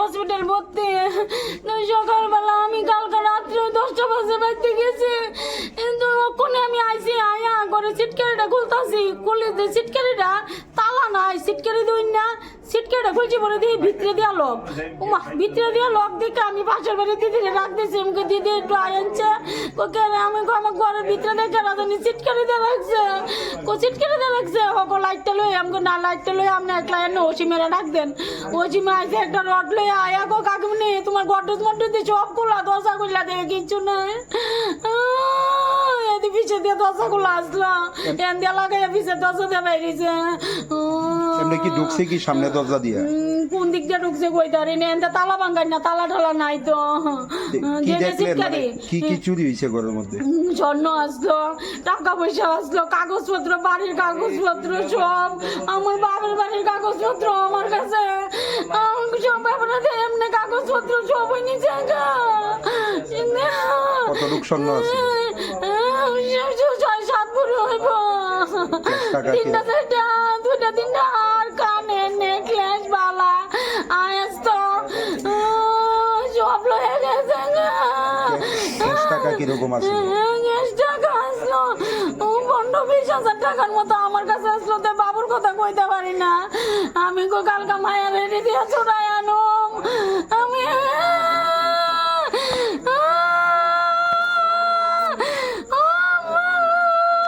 Hospital ভর্তি সকালবেলা আমি কালকে রাত্রে দশটা বাজে বাড়তে গেছি। কিন্তু ওখানে আমি আইসি, আয়া করে সিটকারিটা খুলতাছি। খুলে যে সিটকারিটা তালা নাই সিটকারি দিই না। সিটকারিটা খুলছি পরে দিয়ে ভিতরে দিয়া লোক। উমা, ভিতরে দিয়া লোক দেখে আমি পাশের বাড়ি দিদিরে রাখ দিয়েছি আমাকে দিদি, একটু আয়নছে ওকে, আমি আমার ঘরের ভিতরে দেখে রাখনি সিটকারি দিয়ে রাখছে। কো সিটকারি দিয়ে রাখছে? হকো লাইটটা লই আমাকে না, লাইটটা লই আপনি একলা এনে ওসি মেরে রাখ দেন। ওসি মাইছে একটা রড লই আয়া। গো কাকুমনি তোমার গড্রেজ মড্রেজ দিয়ে সব খোলা দরজা খুললা, দেখে কিচ্ছু নাই। এদি পিছে দিয়ে দরজা খোলা আসলো। এন দিয়ে লাগাইয়া পিছে দরজা দিয়ে বাইরেছে। এমনি কি ঢুকছে কি সামনে দরজা দিয়ে? কোন দিক দিয়ে ঢুকছে কই ধরে না এনতে তালা ভাঙ্গাই না তালা টালা নাই তো। কি যেটা দেখলেন? মানে কি কি চুরি হয়েছে ঘরের মধ্যে? স্বর্ণ আসলো টাকা পয়সা আসলো কাগজপত্র বাড়ির কাগজপত্র সব। আমার বাবার বাড়ির কাগজপত্র আমার কাছে। সব ব্যাপারে এমনি কাগজপত্র সব ওই নিচে গা। কতটুক স্বর্ণ আছে? ছয় সাত ভরি হইব? তিনটা চারটা দুইটা তিনটা। টাকা আসলো বিশ হাজার টাকার মতো আমার কাছে আসলো বাবুর কথা কইতে পারি না আমি গো মায়া রেডি দিয়ে ছোট